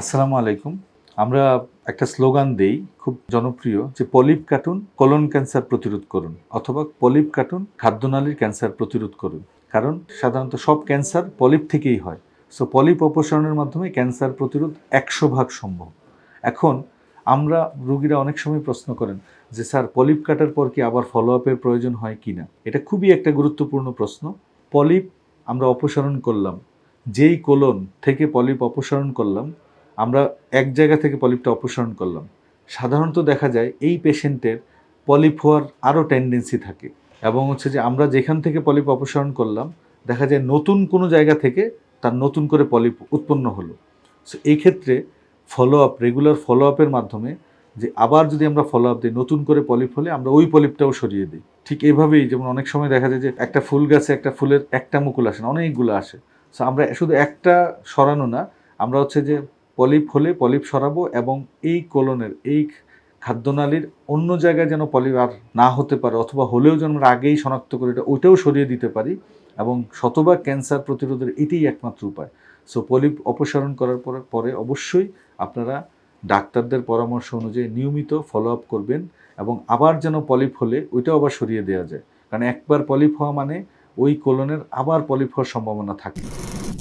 আসসালামু আলাইকুম। আমরা একটা স্লোগান দেই, খুব জনপ্রিয়, যে পলিপ কাটুন কলন ক্যান্সার প্রতিরোধ করুন অথবা পলিপ কাটুন খাদ্যনালীর ক্যান্সার প্রতিরোধ করুন। কারণ সাধারণত সব ক্যান্সার পলিপ থেকেই হয়। সো পলিপ অপসারণের মাধ্যমে ক্যান্সার প্রতিরোধ একশো ভাগ সম্ভব। এখন আমরা রোগীরা অনেক সময় প্রশ্ন করেন যে, স্যার, পলিপ কাটার পর কি আবার ফলো আপের প্রয়োজন হয় কি না? এটা খুবই একটা গুরুত্বপূর্ণ প্রশ্ন। পলিপ আমরা অপসারণ করলাম। যেই কোলন থেকে পলিপ অপসারণ করলাম আমরা এক জায়গা থেকে পলিপটা অপসারণ করলাম। সাধারণত দেখা যায় এই পেশেন্টের পলিপ হওয়ার আরও টেন্ডেন্সি থাকে এবং হচ্ছে যে আমরা যেখান থেকে পলিপ অপসারণ করলাম, দেখা যায় নতুন কোনো জায়গা থেকে তার নতুন করে পলিপ উৎপন্ন হলো। সো এই ক্ষেত্রে ফলো আপ রেগুলার ফলো আপের মাধ্যমে যে আবার যদি আমরা ফলো আপ দিই, নতুন করে পলিপ হলে আমরা ওই পলিপটাও সরিয়ে দিই। ঠিক এভাবেই যেমন অনেক সময় দেখা যায় যে একটা ফুল গাছে একটা ফুলের একটা মুকুল আসে না, অনেকগুলো আসে। সো আমরা শুধু একটা সরানো না, আমরা হচ্ছে যে পলিপ হলে পলিপ সরাবো এবং এই কোলনের এই খাদ্যনালীর অন্য জায়গায় যেন পলিপ আর না হতে পারে অথবা হলেও যেন আমরা আগেই শনাক্ত করে এটা ওইটাও সরিয়ে দিতে পারি এবং শতভাগ ক্যান্সার প্রতিরোধের এটাই একমাত্র উপায়। সো পলিপ অপসারণ করার পরে পরে অবশ্যই আপনারা ডাক্তারদের পরামর্শ অনুযায়ী নিয়মিত ফলো আপ করবেন এবং আবার যেন পলিপ হলে ওইটাও আবার সরিয়ে দেওয়া যায়। কারণ একবার পলিপ হওয়া মানে ওই কোলনের আবার পলিপ হওয়ার সম্ভাবনা থাকে।